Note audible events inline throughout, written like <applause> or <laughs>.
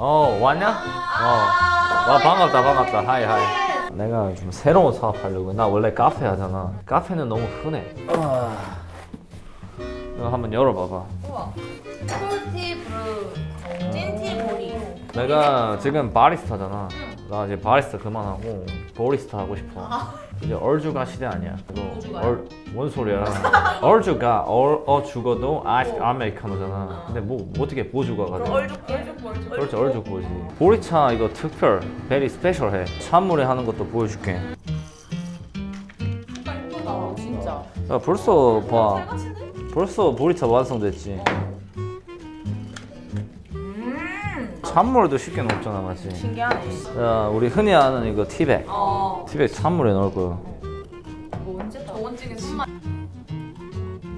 어 왔냐? 어. 와 반갑다 반갑다 하이 하이. 내가 좀 새로운 사업 하려고. 나 원래 카페 하잖아. 카페는 너무 흔해. 아. 이거 한번 열어봐봐. 우와. 콜티 브루 찐티 보리. 내가 지금 바리스타잖아. 나 이제 바리스타 그만하고 보리스타 하고 싶어. 이제 얼주가 시대 아니야. 이거? 얼, 뭔 소리야? <laughs> 얼주가 얼, 어 죽어도 아이스 아메리카노잖아. 근데 뭐 어떻게 보주가 가지? 얼죽 얼죽 얼죽. 그렇지 얼죽 보지. 보리차 이거 특별, 베리 스페셜해. 찬물에 하는 것도 보여줄게. 예쁘다 진짜. 야 벌써 봐. 벌써 보리차 완성됐지. 찬물도 쉽게 녹잖아, 맞지? 신기하네. 자, 우리 흔히 아는 이거 티백. 어. 티백 찬물에 넣을 거야. 이거 언제 저번 중에 술맛.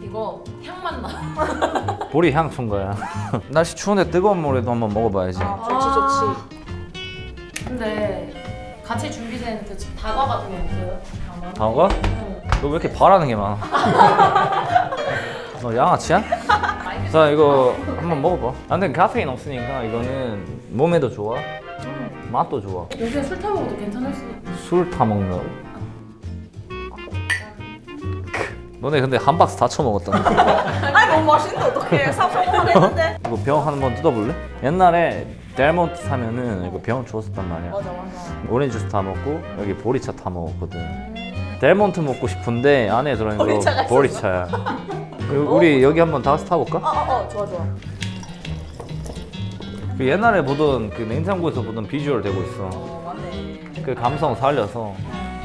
이거 향만 나. <laughs> 보리 향춘 거야. <laughs> 날씨 추운데 뜨거운 물에도 한번 먹어봐야지. 좋지 좋지. 근데 같이 준비된 그 다과 같은 거 없어요? 다과? 다가? 응. 너왜 이렇게 바라는 게 많아? <laughs> 너 양아치야? 자 이거 한번 먹어봐. 아, 근데 카페인 없으니까 이거는 몸에도 좋아, 음. 맛도 좋아. 요새 술 타먹어도 괜찮을 수. 술타 먹는다고? 너네 근데 한 박스 다 처먹었다. <laughs> 아니 너무 맛있는데 어떡해 삽성공을 했는데 <laughs> 이거 병 한번 뜯어볼래? 옛날에 델몬트 사면은 이거 병 줬었단 말이야. 맞아 맞아 오렌지 주스 다 먹고 여기 보리차 타 먹었거든. 델몬트 먹고 싶은데 안에 들어있는 보리차가 거 보리차야. <laughs> 그리고 우리 여기 한번 다 같이 타볼까? 어어어 좋아 좋아 그 옛날에 보던 그 냉장고에서 보던 비주얼 되고 있어. 어 맞네 그 감성 살려서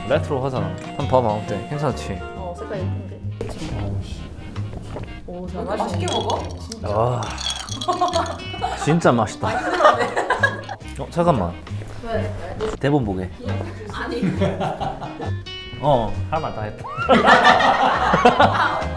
레트로 하잖아. 한번 봐봐 어때? 괜찮지? 어 색깔 예쁜데 오잘 맛있게 먹어? 와 진짜 맛있다. 어 잠깐만 왜? 대본 보게. 아니. 어할 말 다 했다. <laughs>